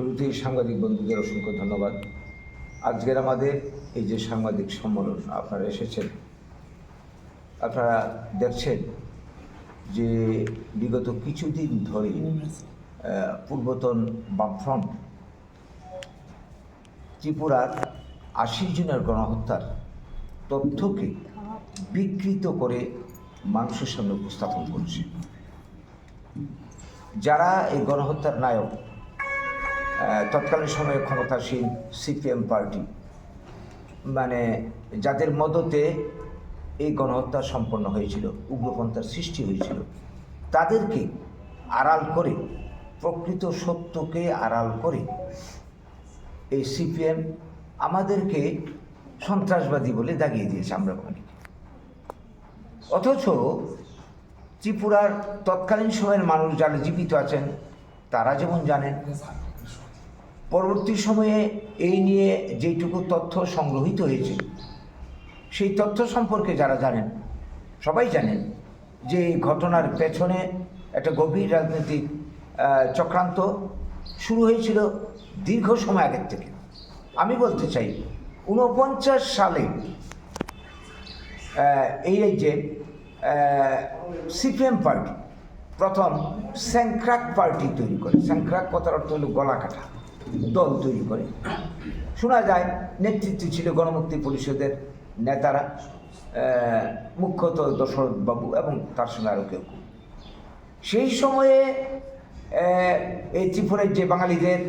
শুরুতেই সাংবাদিক বন্ধুদের অসংখ্য ধন্যবাদ। আজকের আমাদের এই যে সাংবাদিক সম্মেলন, আপনারা এসেছেন। আপনারা দেখছেন যে বিগত কিছুদিন ধরে পূর্বতন বামফ্রন্ট ত্রিপুরার আশি জনের গণহত্যার তথ্যকে বিকৃত করে মানুষের সামনে উপস্থাপন করছে। যারা এই গণহত্যার নায়ক তৎকালীন সময়ে ক্ষমতাসীন সিপিএম পার্টি। মানে যাদের মদতে এই গণহত্যা সম্পন্ন হয়েছিল, উগ্রপন্থার সৃষ্টি হয়েছিল, তাদেরকে আড়াল করে, প্রকৃত সত্যকে আড়াল করে এই সিপিএম আমাদেরকে সন্ত্রাসবাদী বলে দাগিয়ে দিয়েছে আমরা বাঙালিকে অথচ ত্রিপুরার তৎকালীন সময়ের মানুষ যারা জীবিত আছেন, তারা যেমন জানেন পরবর্তী সময়ে এই নিয়ে যেটুকু তথ্য সংগ্রহীত হয়েছে, সেই তথ্য সম্পর্কে যারা জানেন, সবাই জানেন যে এই ঘটনার পেছনে একটা গভীর রাজনৈতিক চক্রান্ত শুরু হয়েছিল দীর্ঘ সময় আগের থেকে। আমি বলতে চাই, ঊনপঞ্চাশ সালে এই রাজ্যে সিপিএম পার্টি, প্রথম স্যাংক্রাক পার্টি তৈরি করে। স্যাংক্রাক কথার অর্থ হলো গলা কাটা। দল তৈরি করে শোনা যায় নেতৃত্বে ছিল গণমুক্তি পরিষদের নেতারা মুখ্যত দশরথ বাবু এবং তার সঙ্গে আরও কেউ। সেই সময়ে এই ত্রিপুরার যে বাঙালিদের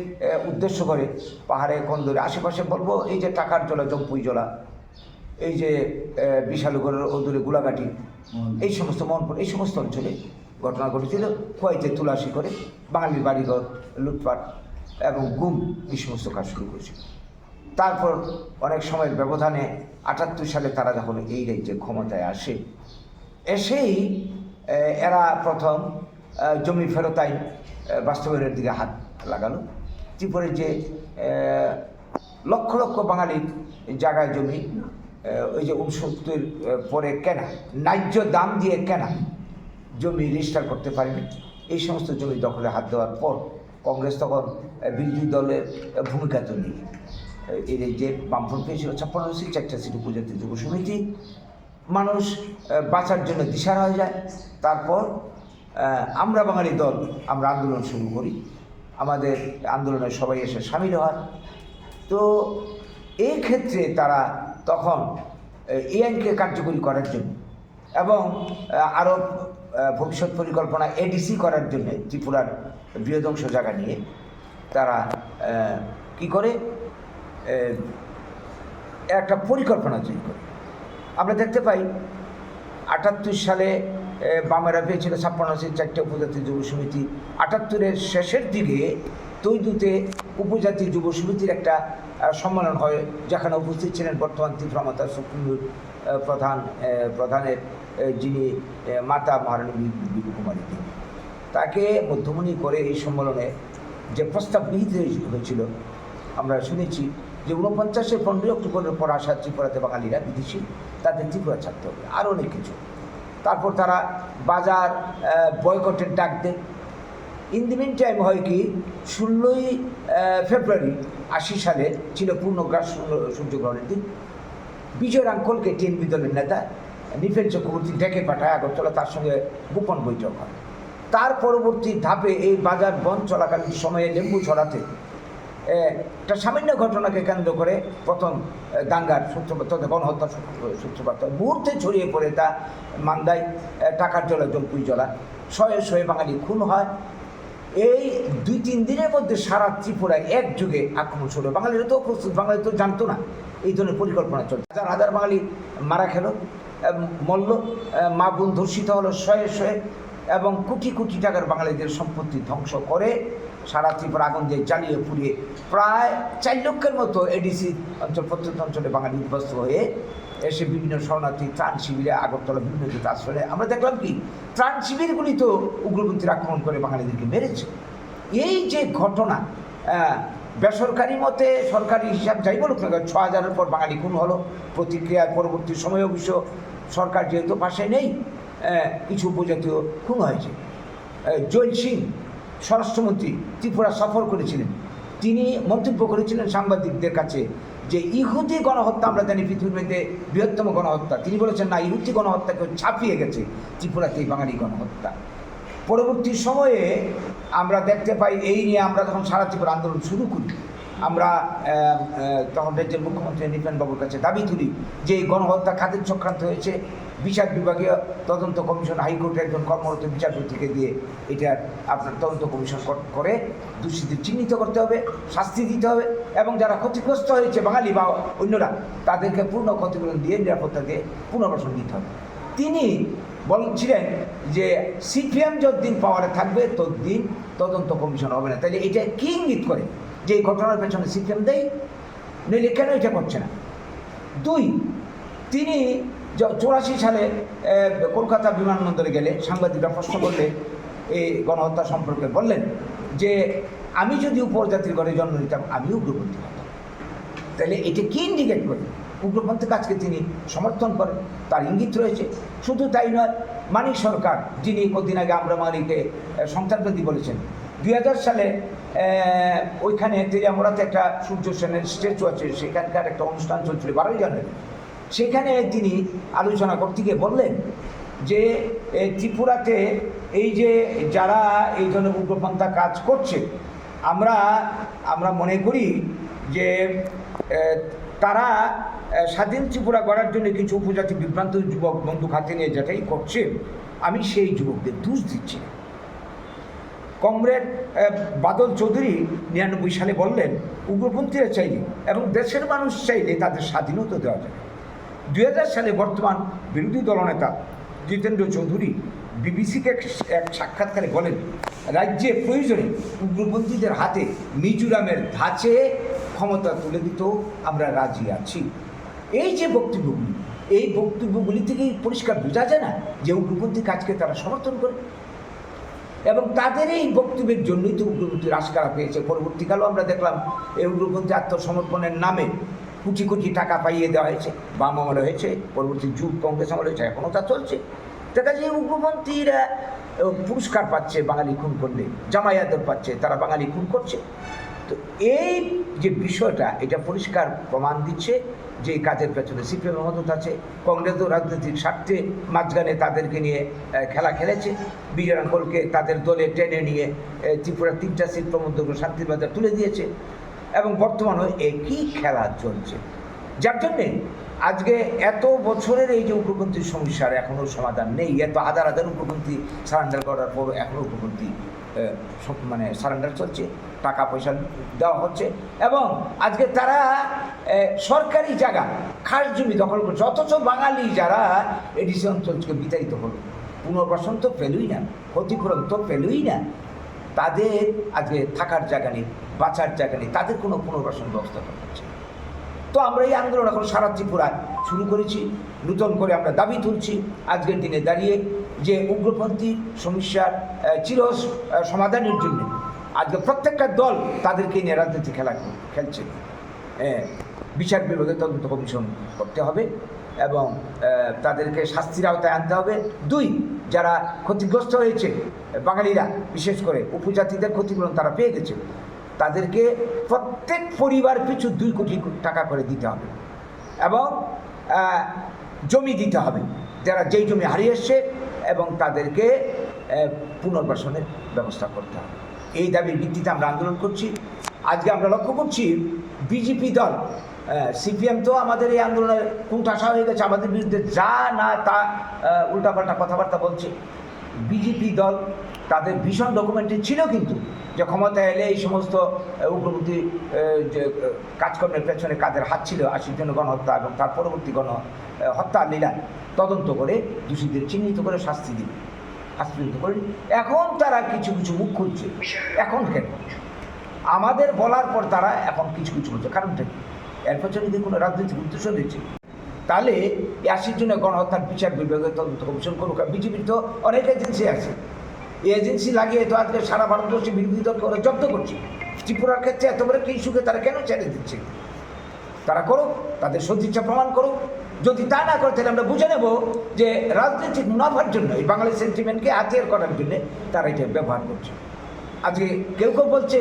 উদ্দেশ্য করে পাহাড়ে কন্দরে আশেপাশে বলব, এই যে টাকার জলা, জম্পুই জলা, এই যে বিশালগড়ের অদূরে গোলাঘাটি, এই সমস্ত মনপুর, এই সমস্ত অঞ্চলে ঘটনা ঘটেছিল খোয়াইতে তুলাসি করে বাঙালির বাড়িঘর লুটপাট এবং গুম এই সমস্ত কাজ শুরু করেছিল। তারপর অনেক সময়ের ব্যবধানে আটাত্তর সালে তারা যখন এই রাজ্যে ক্ষমতায় আসে, এসেই এরা প্রথম জমি ফেরত আইন বাস্তবায়নের দিকে হাত লাগালো। ত্রিপুরের যে লক্ষ লক্ষ বাঙালির জায়গায় জমি ওই যে উনসত্তর পরে কেনা, ন্যায্য দাম দিয়ে কেনা জমি রেজিস্টার করতে পারেনি। এই সমস্ত জমি দখলে হাত দেওয়ার পর কংগ্রেস তখন বিরোধী দলের ভূমিকা তো নিয়ে এই যে বামফ্রন্ট পেয়েছিল, ছাপ্পান্ন সিট, চারটা সিট উপজাতি যুব সমিতি। মানুষ বাঁচার জন্য দিশারা হয়ে যায়। তারপর আমরা বাঙালি দল, আমরা আন্দোলন শুরু করি। আমাদের আন্দোলনে সবাই এসে সামিল হয়। তো এই ক্ষেত্রে তারা তখন এই আইনকে কার্যকরী করার জন্য এবং আরও ভবিষ্যৎ পরিকল্পনা, এডিসি করার জন্য ত্রিপুরার বৃহদংশ জায়গা নিয়ে তারা কি করে? একটা পরিকল্পনা তৈরি করে। আমরা দেখতে পাই আটাত্তর সালে বামেরা পেয়েছিল ছাপ্পান্ন চারটে উপজাতি যুব সমিতি। আটাত্তরের শেষের দিকে তৈদুতে উপজাতি যুব সমিতির একটা সম্মেলন হয় যেখানে উপস্থিত ছিলেন বর্তমান ত্রিপুরামাতা সুপ্রিম কোর্ট, প্রধান প্রধানের যিনি মাতা মহারানী বিবু কুমারী। দেবী তাকে মধ্যমণি করে এই সম্মেলনে যে প্রস্তাব গৃহীত হয়ে- হয়েছিল, আমরা শুনেছি যে ঊনপঞ্চাশের পনেরোই অক্টোবরের পর আসা ত্রিপুরাতে বাঙালিরা বিদেশি, তাদের ত্রিপুরা ছাড়তে হবে, আরও অনেক কিছু। তারপর তারা বাজার বয়কটের ডাক দেয়। ইন দি মিন টাইম হয় কি, ষোলোই ফেব্রুয়ারি আশি সালে ছিল পূর্ণগ্রাস সূর্য- সূর্যগ্রহণের দিন। বিজয় রাঙ্কলকে টিএনপি দলের নেতা নিফেন চক্রবর্তী ডেকে পাঠায় আগরতলা, তার সঙ্গে গোপন বৈঠক হয়। পরবর্তী ধাপে এই বাজার বন্ধ চলাকালীন সময়ে লেম্বু ছড়াতে একটা সামান্য ঘটনাকে কেন্দ্র করে প্রথম দাঙ্গার সূত্রপাত সূত্র- সূত্রপাত, মুহূর্তে ছড়িয়ে পড়ে তা মান্দায় টাকার জলা জম্পুই জলা, শয়ে শয়ে বাঙালি খুন হয়। এই দুই তিন দিনের মধ্যে সারা ত্রিপুরায় এক যুগে আক্রমণ শুরু। বাঙালিরা তো প্রস্তুত, বাঙালি তো জানতো না। এই ধরনের পরিকল্পনা চলছে। হাজার হাজার বাঙালি মারা খেল মল্ল মা বোন ধর্ষিত হলো, শয়ে শয়ে এবং কোটি কোটি টাকার বাঙালিদের সম্পত্তি ধ্বংস করে সারা ত্রিপুরা আগুন দিয়ে জ্বালিয়ে পুড়িয়ে প্রায় চার লক্ষের মতো এডিসি অঞ্চল, প্রত্যন্ত অঞ্চলে বাঙালি উদ্বস্ত হয়ে এসে বিভিন্ন শরণার্থী, ত্রাণ শিবিরে আগরতলা বিভিন্ন জায়গায় আশ্রয় আমরা দেখলাম কি, ত্রাণ শিবিরগুলি তো উগ্রপন্থীর আক্রমণ করে বাঙালিদেরকে মেরেছে। এই যে ঘটনা বেসরকারি মতে সরকারি হিসাব যাই বলুক না ছ হাজারের পর বাঙালি খুন হলো। প্রতিক্রিয়ার পরবর্তী সময়ে অবশ্য সরকার যেহেতু পাশে নেই কিছু উপজাতীয় খুন হয়েছে। জৈল সিং, স্বরাষ্ট্রমন্ত্রী, ত্রিপুরা সফর করেছিলেন। তিনি মন্তব্য করেছিলেন সাংবাদিকদের কাছে যে ইহুদি গণহত্যা আমরা জানি পৃথিবীর মধ্যে বৃহত্তম গণহত্যা। তিনি বলেছেন, না, ইহুদি গণহত্যাকে ছাপিয়ে গেছে ত্রিপুরাতে এই বাঙালি গণহত্যা। পরবর্তী সময়ে আমরা দেখতে পাই, এই নিয়ে আমরা যখন সারা ত্রিপুরা আন্দোলন শুরু করি আমরা তখন রাজ্যের মুখ্যমন্ত্রী নিপেন বাবুর কাছে দাবি তুলি যে এই গণহত্যা খাদের চক্রান্ত হয়েছে। বিচার বিভাগীয় তদন্ত কমিশন, হাইকোর্টের একজন কর্মরত বিচারপতিকে দিয়ে এটার আপনার তদন্ত কমিশন কর- করে দোষীদের চিহ্নিত করতে হবে, শাস্তি দিতে হবে এবং যারা ক্ষতিগ্রস্ত হয়েছে, বাঙালি বা অন্যরা, তাদেরকে পূর্ণ ক্ষতিপূরণ দিয়ে, নিরাপত্তা দিয়ে পুনর্বাসন দিতে হবে। তিনি বলছিলেন যে সিপিএম যতদিন পাওয়ারে থাকবে, ততদিন তদন্ত কমিশন হবে না। তাহলে এটা কি ইঙ্গিত করে? যে ঘটনার পেছনে সিপিএম দেয়, নইলে কেন এটা করছে না? দুই, তিনি চৌরাশি সালে কলকাতা বিমানবন্দরে গেলে, সাংবাদিকরা প্রশ্ন করলে এই গণহত্যা সম্পর্কে বললেন যে, আমি যদি উপজাতির ঘরে জন্ম নিতাম, আমিও উগ্রপন্থী হতাম। তাহলে এটা কি ইন্ডিকেট করে উগ্রপন্থী কাজকে তিনি সমর্থন করেন, তার ইঙ্গিত রয়েছে। শুধু তাই নয়, মানিক সরকার, যিনি কদিন আগে আমরা মালিকে সন্তানপ্রতি বলেছেন দুই হাজার সালে ওইখানে তেরিয়ামোড়াতে একটা সূর্য সেনের স্ট্যাচু আছে, সেখানকার একটা অনুষ্ঠান চলছিল বারোই জানুয়ারি সেখানে তিনি আলোচনা করতে গিয়ে বললেন যে ত্রিপুরাতে এই যে যারা এই ধরনের উগ্রপন্থা কাজ করছে, আমরা আমরা মনে করি যে তারা স্বাধীন ত্রিপুরা গড়ার জন্য কিছু উপজাতি বিভ্রান্ত যুবক বন্ধু হাতে নিয়ে যেটাই করছে, আমি সেই যুবকদের দোষ দিচ্ছি। কমরেড বাদল চৌধুরী নিরানব্বই সালে বললেন উগ্রপন্থীরা চাইলে এবং দেশের মানুষ চাইলে তাদের স্বাধীনতা দেওয়া যায় দুই হাজার সালে বর্তমান বিরোধী দলনেতা জিতেন্দ্র চৌধুরী বিবিসিকে এক এক সাক্ষাৎকারে বলেন, রাজ্যে প্রয়োজনে উগ্রপন্থীদের হাতে মিজোরামের ধাঁচে ক্ষমতা তুলে দিতেও আমরা রাজি আছি। এই যে বক্তব্যগুলি, এই বক্তব্যগুলি থেকেই পরিষ্কার বোঝা যায় না যে উগ্রপন্থী কাজকে তারা সমর্থন করে। এবং তাদের এই বক্তব্যের জন্যই তো উগ্রপন্থীর আশকারা পেয়েছে। পরবর্তীকালেও আমরা দেখলাম, এই উগ্রপন্থী আত্মসমর্পণের নামে কোটি কোটি টাকা পাইয়ে দেওয়া হয়েছে, বাম আমলে হয়েছে, পরবর্তী যুগ কংগ্রেস আমলে হয়েছে, এখনও তা চলছে। দেখা যায় উগ্রপন্থীরা পুরস্কার পাচ্ছে বাঙালি খুন করলে, জামায়াতের পাচ্ছে, তারা বাঙালি খুন করছে। তো এই যে বিষয়টা, এটা পরিষ্কার প্রমাণ দিচ্ছে যে কাজের পেছনে সিপিএম মদত আছে, কংগ্রেসও রাজনৈতিক স্বার্থে মাঝখানে তাদেরকে নিয়ে খেলা খেলেছে। বিজয়াঙ্কলকে তাদের দলে টেনে নিয়ে ত্রিপুরার ত্রিপুরা তিনটা সিট প্রমোদকে শান্তির বাজার তুলে দিয়েছে। এবং বর্তমানেও একই খেলা চলছে? যার জন্যে আজকে এত বছরের এই যে উগ্রপন্থীর সমস্যার এখনও সমাধান নেই, এত হাজার হাজার উগ্রপন্থী সারেন্ডার করার পর এখনও উগ্রপন্থী মানে সারেন্ডার চলছে, টাকা পয়সা দেওয়া হচ্ছে এবং আজকে তারা সরকারি জায়গা, খাস জমি দখল করছে, অথচ বাঙালি যারা এডিসি অঞ্চল থেকে বিতাড়িত হলো পুনর্বাসন তো পেলই না, ক্ষতিপূরণ তো পেলই না তাদের আজকে থাকার জায়গা নেই, বাঁচার জায়গা নেই, তাদের কোনো পুনর্বাসন ব্যবস্থা করা হচ্ছে। তো আমরা এই আন্দোলন এখন সারা ত্রিপুরায় শুরু করেছি। নূতন করে আমরা দাবি তুলছি আজকের দিনে দাঁড়িয়ে যে উগ্রপন্থী সমস্যার চির সমাধানের জন্য আজকে প্রত্যেকটা দল তাদেরকে নিয়ে রাজনীতি খেলা খেলছে। বিচার বিভাগে তদন্ত কমিশন করতে হবে এবং তাদেরকে শাস্তির আওতায় আনতে হবে। দুই, যারা ক্ষতিগ্রস্ত হয়েছে বাঙালিরা, বিশেষ করে উপজাতিদের ক্ষতিপূরণ তারা পেয়ে গেছে। তাদেরকে প্রত্যেক পরিবার পিছু দুই কোটি টাকা করে দিতে হবে। এবং জমি দিতে হবে। যারা যেই জমি হারিয়ে এসছে এবং তাদেরকে পুনর্বাসনের ব্যবস্থা করতে হবে। এই দাবির ভিত্তিতে আমরা আন্দোলন করছি। আজকে আমরা লক্ষ্য করছি, বিজেপি দল সিপিএম তো আমাদের এই আন্দোলনের কুণ্ঠাসা হয়ে গেছে। আমাদের বিরুদ্ধে যা না তা উল্টাপাল্টা কথাবার্তা বলছে। বিজেপি দল তাদের ভীষণ ডকুমেন্টারি ছিল কিন্তু যে ক্ষমতা এলে এই সমস্ত আহ, উগ্রপন্থী যে কাজকর্মের পেছনে কাদের হাত ছিল আশির জন্য গণহত্যা এবং তার পরবর্তী গণ হত্যা লীলা তদন্ত করে দোষীদের চিহ্নিত করে শাস্তি দিবে। শাস্তি করে এখন তারা কিছু কিছু মুখ খুলছে। এখন কেন? আমাদের বলার পর তারা এখন কিছু কিছু বলছে। কারণটা কি? এর পেছনে কি কোনো রাজনৈতিক উদ্দেশ্য দিচ্ছে তাহলে এই আশির জন্য গণহত্যার বিচার বিভাগের তদন্ত কমিশন করুক। বিজেপির তো অনেক এজেন্সি আছে। এই এজেন্সি লাগিয়ে তো আজকে সারা ভারতবর্ষে বিরোধী দলকে ওরা জব্দ করছে। ত্রিপুরার ক্ষেত্রে এত বড় কি সুখে তারা কেন ছেড়ে দিচ্ছে? তারা করুক, তাদের সদিচ্ছা প্রমাণ করুক। যদি তা না করে, তাহলে আমরা বুঝে নেব যে রাজনৈতিক মুনাফার জন্য, এই বাঙালি সেন্টিমেন্টকে হাতিয়ার করার জন্য তারা এটা ব্যবহার করছে। আজকে কেউ কেউ বলছে,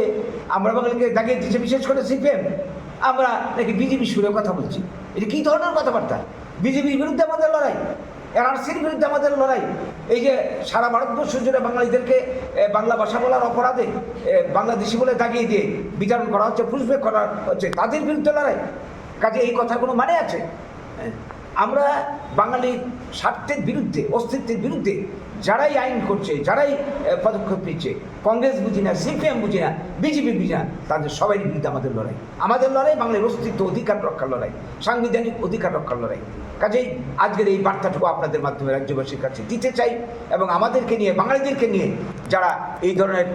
আমরা বাঙালিকে দাগিয়ে দিচ্ছে বিশেষ করে সিপিএম। আমরা নাকি বিজেপি সুরে কথা বলছি? এটা কী ধরনের কথাবার্তা? বিজেপির বিরুদ্ধে আমাদের লড়াই, এনআরসির বিরুদ্ধে আমাদের লড়াই, এই যে সারা ভারতবর্ষ জুড়ে বাঙালিদেরকে বাংলা ভাষা বলার অপরাধে বাংলাদেশি বলে দাগিয়ে দিয়ে বিচারণ করা হচ্ছে পুষবেক করা হচ্ছে, তাদের বিরুদ্ধে লড়াই। কাজে এই কথা কোনো মানে আছে? হ্যাঁ? আমরা বাঙালির স্বার্থের বিরুদ্ধে, অস্তিত্বের বিরুদ্ধে যারাই আইন করছে, যারাই পদক্ষেপ নিচ্ছে, কংগ্রেস বুঝি না, সিপিএম বুঝি না, বিজেপি বুঝি না, তাদের সবাই বিরুদ্ধে আমাদের লড়াই। আমাদের লড়াই বাংলার অস্তিত্ব অধিকার রক্ষার লড়াই, সাংবিধানিক অধিকার রক্ষার লড়াই। কাজেই আজকের এই বার্তাটুকু আপনাদের মাধ্যমে রাজ্যবাসীর কাছে দিতে চাই এবং আমাদেরকে নিয়ে, বাঙালিদেরকে নিয়ে যারা এই ধরনের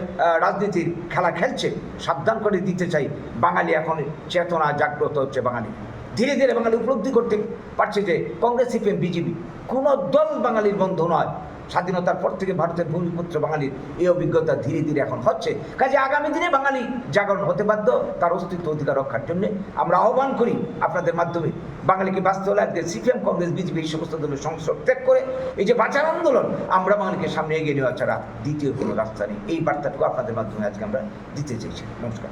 রাজনীতির খেলা খেলছে, সাবধান করে দিতে চাই। বাঙালি এখন চেতনা জাগ্রত হচ্ছে বাঙালি। ধীরে ধীরে বাঙালি উপলব্ধি করতে পারছে যে কংগ্রেস, সিপিএম, বিজেপি কোনো দল বাঙালির বন্ধু নয়। স্বাধীনতার পর থেকে ভারতের ভূমিপুত্র বাঙালির এই অভিজ্ঞতা ধীরে ধীরে এখন হচ্ছে। কাজে আগামী দিনে বাঙালি জাগরণ হতে বাধ্য, তার অস্তিত্ব অধিকার রক্ষার জন্য আমরা আহ্বান করি আপনাদের মাধ্যমে বাঙালিকে বাঁচতে হলে আজকে সিপিএম, কংগ্রেস, বিজেপি এই সমস্ত দলের সংসদ ত্যাগ করে এই যে বাঁচার আন্দোলন, আমরা বাঙালিকে সামনে এগিয়ে নেওয়া ছাড়া দ্বিতীয় কোনো রাস্তা নেই। এই বার্তাটুকু আপনাদের মাধ্যমে আজকে আমরা দিতে চাইছি। নমস্কার।